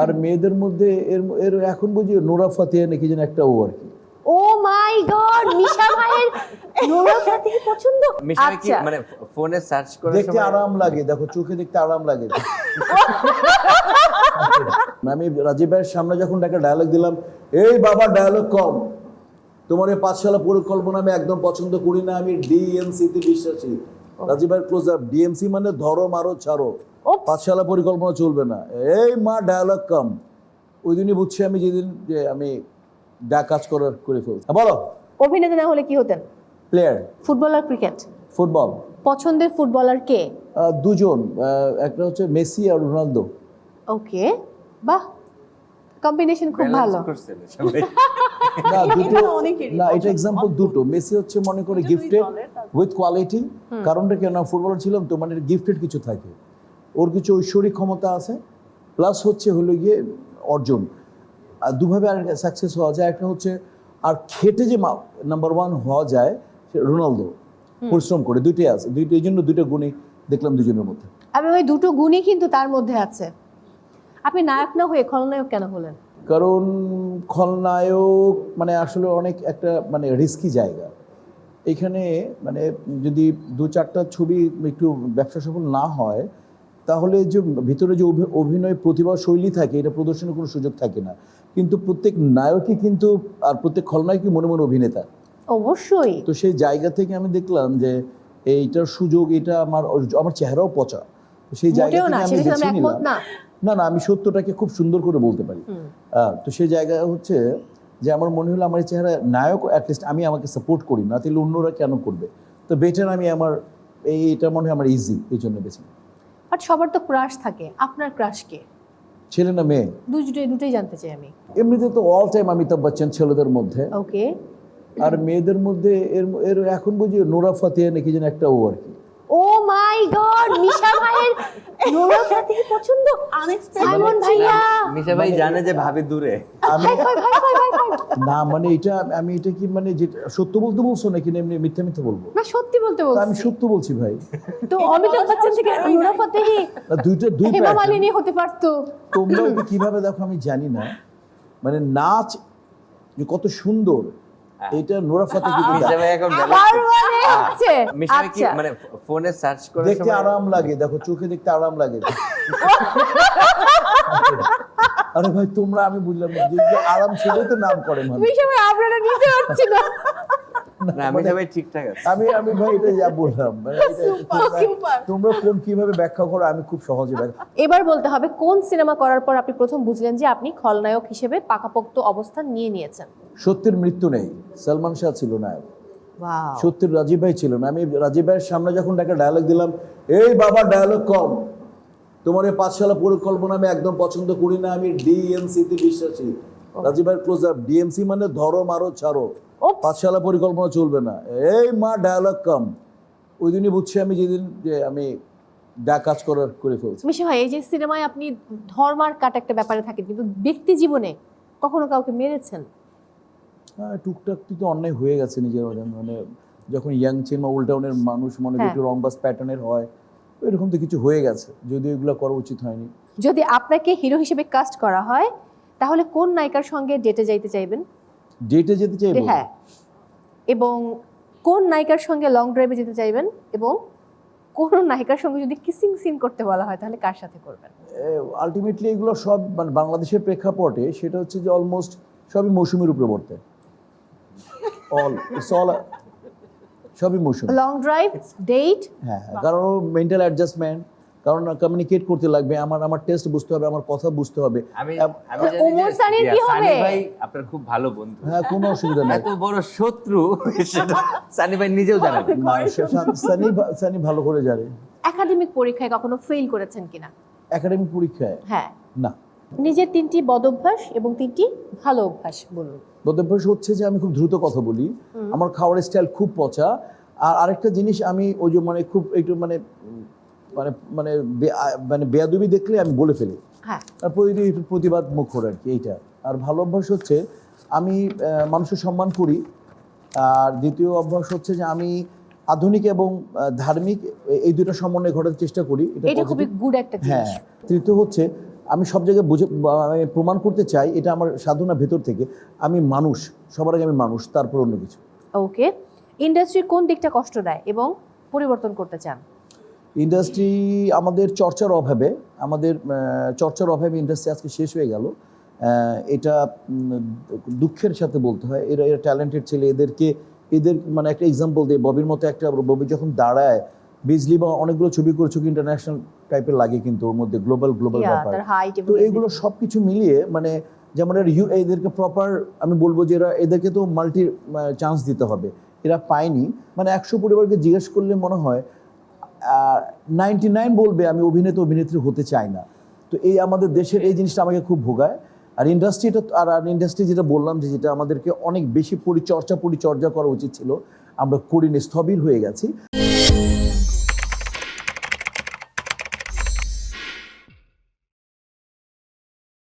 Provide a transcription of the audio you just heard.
আর মেয়েদের মধ্যে এর এর এখন বুঝি নোরা ফাতিয়া নাকি যেন একটা ও আর কি। ও মাই গড মিশা ভাইয়ের নোরা ফাতেহি পছন্দ? মিশা কি আচ্ছা। মানে ফোনে সার্চ করার দেখতে আরাম লাগে দেখো চোখে দেখতে আরাম লাগে। আমি রাজীব ভাইয়ের সামনে যখন একটা ডায়লগ দিলাম এই বাবা ডায়লগ কম। তোমার এই পাঠশালা পরিকল্পনা আমি একদম পছন্দ করি না আমি ডিএমসি তে বিশ্বাসী। রাজীব ভাইয়ের ক্লোজ আপ ডিএমসি মানে ধরো মারো ছাড়ো. পাঠশালা পরিকল্পনা চলবে না। এই মা ডায়লগ কম ওই দিনই বুঝছি আমি যেদিন যে আমি ডা কাজ করার করে ফেলছি। হ্যাঁ, বলো। অভিনেতা না হলে কি হতেন? প্লেয়ার ফুটবলার ক্রিকেট ফুটবল পছন্দের ফুটবলার কে? দুজন। একটা হচ্ছে মেসি আর রোনালদো। ওকে। বাহ! কম্বিনেশন খুব ভালো। না দুটো এটা না এটা এক্সাম্পল দুটো। মেসি হচ্ছে মনে করে গিফটেড উইথ কোয়ালিটি কারণটা কেন ফুটবলার ছিলাম তো মানে গিফটেড কিছু থাকে। ওর কিছু ঐশ্বরিক ক্ষমতা আছে প্লাস হচ্ছে হলো গিয়ে অর্জন। আর দুভাবে আর সাকসেস হওয়া যায় একটা হচ্ছে আর খেটে যে নাম্বার ওয়ান হওয়া যায় সে রোনালদো। পরিশ্রম করে দুইটাই আছে। দুইটা এই জন্য দুইটা গুণই দেখলাম দুজনের মধ্যে। আমি ওই দুটো গুণই কিন্তু তার মধ্যে আছে। আপনি নায়ক না হয়ে খলনায়ক কেন হলেন? কারণ খলনায়ক মানে আসলে অনেক একটা মানে রিস্কি জায়গা। এখানে মানে যদি দু চারটা ছবি একটু ব্যবসা সফল না হয় তাহলে যে ভিতরে যে অভিনয় প্রতিভা শৈলী থাকে এটা প্রদর্শনের কোনো সুযোগ থাকে না। কিন্তু প্রত্যেক নায়কই কিন্তু আর প্রত্যেক খলনায়কই মনে মনে অভিনেতা। অবশ্যই। তো সেই জায়গা থেকে আমি দেখলাম যে এইটার সুযোগ এটা আমার আমার চেহারাও পচা। সেই জায়গা থেকে না আমি বেছে নিলাম না? আমি সত্যটাকে খুব সুন্দর করে বলতে পারি। তো সেই জায়গা হচ্ছে যে আমার মনে হলো আমার চেহারা নায়ক অ্যাটলিস্ট আমি আমাকে সাপোর্ট করি না তাহলে অন্যরা কেন করবে? তো বেটার আমি আমার এই এটা মনে হয় আমার ইজি এই জন্য বেছে নিই। বাট সবার তো ক্রাশ থাকে। আপনার ক্রাশ কে? ছেলে না মেয়ে? দুটোই দুটোই জানতে চাই আমি। এমনিতে তো অল টাইম অমিতাভ বচ্চন ছেলেদের মধ্যে। ওকে আর মেয়েদের মধ্যে এর এর এখন বুঝি নোরা ফাতিয়া নাকি যেন একটা ও আর কি। ও মাই গড মিশা ভাইয়ের নোরা ফাতেহি পছন্দ? সাইমন ভাইয়া। মিশা ভাই মানে- জানে যে ভাবি দূরে। আমি না মানে এটা আমি এটা কি মানে সত্য বলতে বলছো নাকি এমনি মিথ্যা মিথ্যা বলব? না সত্যি বলতে তা আমি সত্য বলছি ভাই। তো অমিতাভ বচ্চন থেকে নোরা ফাতেহি না, দুইটা দুই হেমা মালিনী হতে পারতো। তোমরা কীভাবে দেখো আমি জানি না। মানে নাচ যে কত সুন্দর এটা নোরা ফাতে কি মিশা ভাই এখন আবার মানে হচ্ছে। মিশা কি আচ্ছা। মানে ফোনে সার্চ করে দেখতে আরাম লাগে দেখো চোখে দেখতে আরাম লাগে। আরে ভাই তোমরা আমি বুঝলাম না। যে যে আরাম সেটাই তো নাম করে মিশা ভাই আপনারা নিতে না না মিশা ভাই ঠিকঠাক আছে। আমি আমি ভাই এটা যা বললাম মানে তোমরা- কোন কীভাবে ব্যাখ্যা করো আমি খুব সহজে ব্যাখ্যা এবার বলতে হবে কোন সিনেমা করার পর আপনি প্রথম বুঝলেন যে আপনি খলনায়ক হিসেবে পাকাপোক্ত অবস্থান নিয়ে নিয়েছেন? সত্যের মৃত্যু নেই। সালমান শাহ ছিল নায়ক। ওয়াও সত্যের রাজীব ভাই ছিল না। আমি রাজীব ভাইয়ের সামনে যখন একটা ডায়লগ দিলাম এই বাবা ডায়লগ কম। তোমার এই পাঠশালা পরিকল্পনা আমি একদম পছন্দ করি না আমি ডিএমসি তে বিশ্বাসী। রাজীব ভাইয়ের ক্লোজ আপ ডিএমসি মানে ধরো মারো ছাড়ো. পাঠশালা পরিকল্পনা চলবে না। এই মা ডায়লগ কম ওই দিনই বুঝছি আমি যেদিন যে আমি কাজ করার করে ফেলছি। মিশা ভাই এই যে সিনেমায় আপনি ধর্মার কাট একটা ব্যাপারে থাকেন কিন্তু ব্যক্তি জীবনে কখনো কাউকে মেরেছেন? হ্যাঁ টুকটাক তো অন্যায় হয়ে গেছে নিজের মানে যখন ইয়াং সিনেমা উল্টাউনের মানুষ মনে হ্যাঁ। একটু রংবাস প্যাটার্নের হয় এরকম তো কিছু হয়ে গেছে যদি এগুলো করা উচিত হয়নি। যদি আপনাকে হিরো হিসেবে কাস্ট করা হয় তাহলে কোন নায়িকার সঙ্গে ডেটে যাইতে চাইবেন? ডেটে যেতে চাইবেন হ্যাঁ। এবং কোন নায়িকার সঙ্গে লং ড্রাইভে যেতে চাইবেন? এবং কোন নায়িকার সঙ্গে যদি কিসিং সিন করতে বলা হয় তাহলে কার সাথে করবেন? আলটিমেটলি এগুলো সব মানে বাংলাদেশের প্রেক্ষাপটে সেটা হচ্ছে যে অলমোস্ট সবই মৌসুমের উপরে বর্তে। অল ইটস অল সবই মৌসুমি লং ড্রাইভ ডেট হ্যাঁ কারণ মেন্টাল অ্যাডজাস্টমেন্ট কারণ কমিউনিকেট করতে লাগবে আমার আমার টেস্ট বুঝতে হবে আমার কথা বুঝতে হবে। আমি আমি জানি ওমর সানির কি হবে? ভাই আপনার খুব ভালো বন্ধু। হ্যাঁ কোনো অসুবিধা নেই। এত বড় শত্রু সানি ভাই নিজেও জানেন সানি সানি ভালো করে জানে। একাডেমিক পরীক্ষায় কখনো ফেল করেছেন কিনা? একাডেমিক পরীক্ষায়? হ্যাঁ। না। নিজের তিনটি বদ অভ্যাস এবং তিনটি ভালো অভ্যাস বলুন। বদভ্যাস হচ্ছে যে আমি খুব দ্রুত কথা বলি। আমার খাওয়ার স্টাইল খুব পচা। আর আরেকটা জিনিস আমি ওই যে মানে খুব একটু মানে মানে মানে মানে বেয়াদবি দেখলে আমি বলে ফেলি। হ্যাঁ। আর প্রতিদিন একটু প্রতিবাদ মুখর আর কি এইটা। আর ভালো অভ্যাস হচ্ছে আমি মানুষের সম্মান করি। আর দ্বিতীয় অভ্যাস হচ্ছে যে আমি আধুনিক এবং ধার্মিক এই দুটো সমন্বয় ঘটার চেষ্টা করি। এটা এটা খুবই গুড একটা হ্যাঁ। তৃতীয় হচ্ছে আমি সব জায়গায় বুঝে আমি প্রমাণ করতে চাই এটা আমার সাধনা ভেতর থেকে আমি মানুষ সবার আগে আমি মানুষ তারপর অন্য কিছু। ওকে ইন্ডাস্ট্রির কোন দিকটা কষ্ট দেয় এবং পরিবর্তন করতে চান? ইন্ডাস্ট্রি আমাদের চর্চার অভাবে আমাদের চর্চার অভাবে ইন্ডাস্ট্রি আজকে শেষ হয়ে গেল। এটা দুঃখের সাথে বলতে হয় এরা এরা ট্যালেন্টেড ছেলে এদেরকে এদের মানে একটা এক্সাম্পল দিয়ে ববির মতো একটা ববি যখন দাঁড়ায় বিজলি বা অনেকগুলো ছবি করছ ইন্টারন্যাশনাল টাইপের লাগে কিন্তু ওর মধ্যে গ্লোবাল গ্লোবাল ব্যাপার। তো এইগুলো সব কিছু মিলিয়ে মানে যেমন এদেরকে প্রপার আমি বলব যে এরা এদেরকে তো মাল্টি চান্স দিতে হবে। এরা পায়নি। মানে একশো পরিবারকে জিজ্ঞেস করলে মনে হয় নাইনটি নাইন বলবে আমি অভিনেতা অভিনেত্রী হতে চাই না। তো এই আমাদের দেশের এই জিনিসটা আমাকে খুব ভোগায়। আর ইন্ডাস্ট্রিটা আর আর ইন্ডাস্ট্রি যেটা বললাম যে যেটা আমাদেরকে অনেক বেশি পরিচর্চা পরিচর্যা করা উচিত ছিল। আমরা করিনি স্থবির হয়ে গেছি।